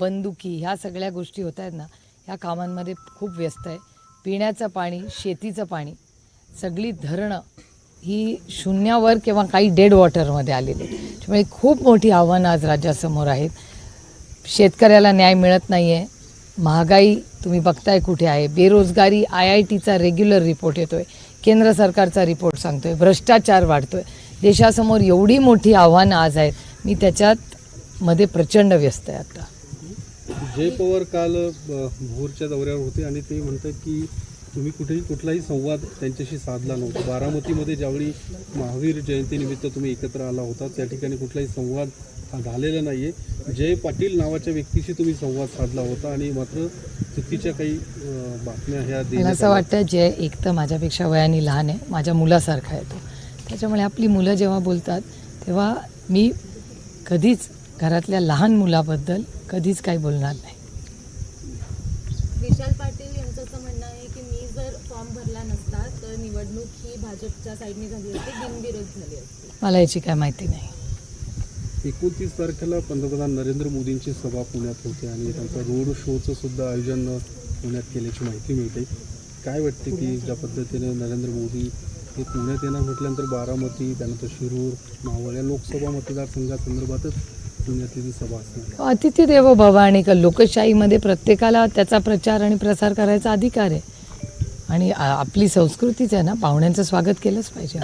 बंदुकी ह्या सगळ्या गोष्टी होत आहेत ना ह्या कामांमध्ये खूप व्यस्त आहे. पिण्याचं पाणी शेतीचं पाणी सगळी धरणं ही शून्यावर किंवा काही डेड वॉटरमध्ये आलेली त्यामुळे खूप मोठी आव्हानं आज राज्यासमोर आहेत. शेतकऱ्याला न्याय मिळत नाही आहे महागाई तुम्ही बघताय कुठे आहे. बेरोजगारी आय आय टीचा रेग्युलर रिपोर्ट येतोय. केंद्र सरकारचा रिपोर्ट सांगतोय. भ्रष्टाचार वाढतोय. देशासमोर एवढी मोठी आव्हानं आज आहेत. मी त्याच्यात मध्ये प्रचंड व्यस्त आहे आता. जय पवार काल भोरच्या दौऱ्यावर होते आणि ते म्हणतात की तुम्ही कुठेही कुठलाही संवाद त्यांच्याशी साधला नव्हता. बारामतीमध्ये ज्यावेळी महावीर जयंतीनिमित्त तुम्ही एकत्र आला होता त्या ठिकाणी कुठलाही संवाद हा झालेला नाही आहे जय पाटील नावाच्या व्यक्तीशी तुम्ही संवाद साधला होता आणि मात्र चुकीच्या काही बातम्या ह्या मला असं. वाटतं जे एक तर माझ्यापेक्षा वयाने लहान आहे. माझ्या मुलासारखा आहे तो. त्याच्यामुळे आपली मुलं जेव्हा बोलतात तेव्हा मी कधीच घरातल्या लहान मुलाबद्दल कधीच काही बोलणार नाही. विशाल पाटील यांचं असं म्हणणं आहे की मी जर फॉर्म भरला नसता तर निवडणूक ही भाजपच्या साईडने झाली असती बिनविरोध झाली असती. मला याची काय माहिती नाही. एकोणतीस तारखेला पंतप्रधान नरेंद्र मोदींची सभा पुण्यात होते आणि त्यांचा रोड शोचं सुद्धा आयोजन पुण्यात केल्याची माहिती मिळते. काय वाटते की ज्या पद्धतीने नरेंद्र मोदी हे पुण्यात येणार म्हटल्यानंतर बारामती त्यानंतर शिरूर मावळ या लोकसभा मतदारसंघासंदर्भातच अतिथी देवो भव आणि का लोकशाहीमध्ये प्रत्येकाला त्याचा प्रचार आणि प्रसार करायचा अधिकार आहे. आणि आपली संस्कृतीच आहे ना पाहुण्यांचं स्वागत केलंच पाहिजे.